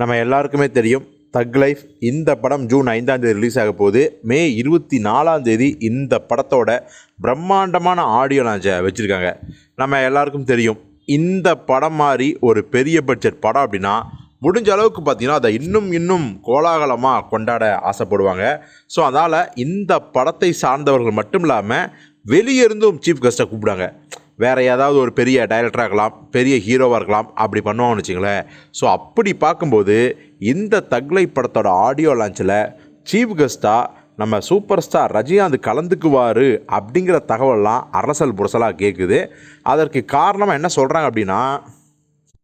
நம்ம எல்லாருக்குமே தெரியும் தக் லைஃப் இந்த படம் ஜூன் ஐந்தாம் தேதி ரிலீஸ் ஆக போகுது. மே இருபத்தி நாலாம் தேதி இந்த படத்தோட பிரம்மாண்டமான ஆடியோ லான்ச்சை வச்சுருக்காங்க. நம்ம எல்லாருக்கும் தெரியும் இந்த படம் மாதிரி ஒரு பெரிய பட்ஜெட் படம் அப்படின்னா முடிஞ்ச அளவுக்கு பார்த்தீங்கன்னா அதை இன்னும் இன்னும் கோலாகலமாக கொண்டாட ஆசைப்படுவாங்க. ஸோ அதனால் இந்த படத்தை சார்ந்தவர்கள் மட்டும் இல்லாமல் வெளியே இருந்தும் சீஃப் கெஸ்ட்டை கூப்பிடுவாங்க வேறு ஏதாவது ஒரு பெரிய டைரக்டராக இருக்கலாம் பெரிய ஹீரோவாக இருக்கலாம் அப்படி பண்ணுவாங்கன்னு வச்சுங்களேன் ஸோ அப்படி பார்க்கும்போது இந்த தக்லை படத்தோட ஆடியோ லான்ச்சில் சீஃப் கெஸ்ட்டாக நம்ம சூப்பர் ஸ்டார் ரஜினிகாந்த் கலந்துக்குவார் அப்படிங்கிற தகவல்லாம் அரசல் புரசலாக கேட்குது அதற்கு காரணமாக என்ன சொல்கிறாங்க அப்படின்னா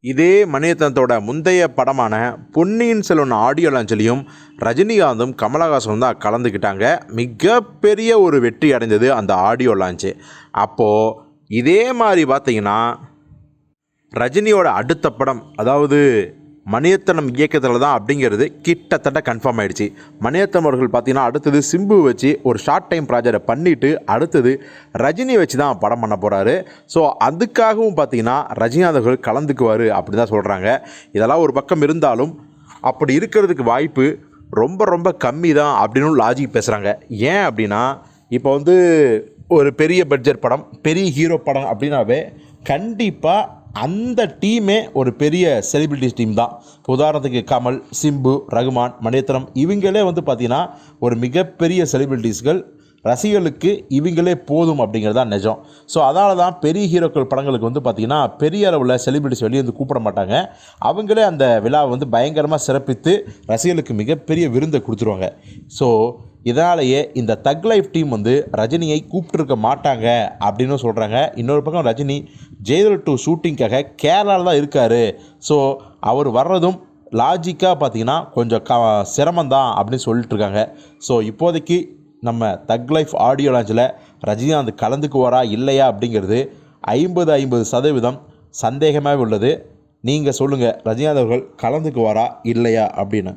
இதே மணிரத்னத்தோட முந்தைய படமான பொன்னியின் செல்வன் ஆடியோ லான்ச்சிலையும் ரஜினிகாந்தும் கமலஹாசனும் தான் கலந்துக்கிட்டாங்க. மிகப்பெரிய ஒரு வெற்றி அடைந்தது அந்த ஆடியோ லான்ச்சு அப்போது இதே மாதிரி பார்த்தீங்கன்னா ரஜினியோட அடுத்த படம் அதாவது மணியத்தனம் இயக்கத்தில் தான் அப்படிங்கிறது கிட்டத்தட்ட கன்ஃபார்ம் ஆகிடுச்சு மணியத்தனம் அவர்கள் பார்த்தீங்கன்னா அடுத்தது சிம்பு வச்சு ஒரு ஷார்ட் டைம் ப்ராஜெக்டை பண்ணிவிட்டு அடுத்தது ரஜினி வச்சு தான் படம் பண்ண போகிறாரு ஸோ அதுக்காகவும் பார்த்தீங்கன்னா ரஜினிகாந்த் அவர்கள் கலந்துக்குவார் அப்படி தான் சொல்கிறாங்க இதெல்லாம் ஒரு பக்கம் இருந்தாலும் அப்படி இருக்கிறதுக்கு வாய்ப்பு ரொம்ப ரொம்ப கம்மி தான் அப்படின்னு லாஜிக் பேசுகிறாங்க ஏன் அப்படின்னா இப்போ வந்து ஒரு பெரிய பட்ஜெட் படம் பெரிய ஹீரோ படம் அப்படின்னாவே கண்டிப்பாக அந்த டீமே ஒரு பெரிய செலிபிரிட்டிஸ் டீம் தான். உதாரணத்துக்கு கமல் சிம்பு ரகுமான் மணிரத்னம் இவங்களே வந்து பார்த்திங்கன்னா ஒரு மிகப்பெரிய செலிபிரிட்டிஸ்கள் ரசிகர்களுக்கு இவங்களே போதும் அப்படிங்கிறது தான் நிஜம். ஸோ அதனால தான் பெரிய ஹீரோக்கள் படங்களுக்கு வந்து பார்த்திங்கன்னா பெரிய அளவில் செலிபிரிட்டிஸ் வெளியே வந்து கூப்பிட மாட்டாங்க. அவங்களே அந்த விழாவை வந்து பயங்கரமாக சிறப்பித்து ரசிகர்களுக்கு மிகப்பெரிய விருந்தை கொடுத்துருவாங்க. ஸோ இதனாலேயே இந்த தக் லைஃப் டீம் வந்து ரஜினியை கூப்பிட்டுருக்க மாட்டாங்க அப்படின்னு சொல்கிறாங்க இன்னொரு பக்கம் ரஜினி ஜெயலல் டூ ஷூட்டிங்காக கேரளாவில் தான் இருக்கார். ஸோ அவர் வர்றதும் லாஜிக்காக பார்த்தீங்கன்னா கொஞ்சம் க சிரமந்தான் அப்படின்னு சொல்லிட்டு இருக்காங்க ஸோ இப்போதைக்கு நம்ம தக் லைஃப் ஆடியோ லான்ச்சில் ரஜினிகாந்த் கலந்துக்குவாரா இல்லையா அப்படிங்கிறது ஐம்பது ஐம்பது சதவீதம் சந்தேகமாக உள்ளது. நீங்கள் சொல்லுங்கள் ரஜினிகாந்த் அவர்கள் கலந்துக்குவாரா இல்லையா அப்படின்னு.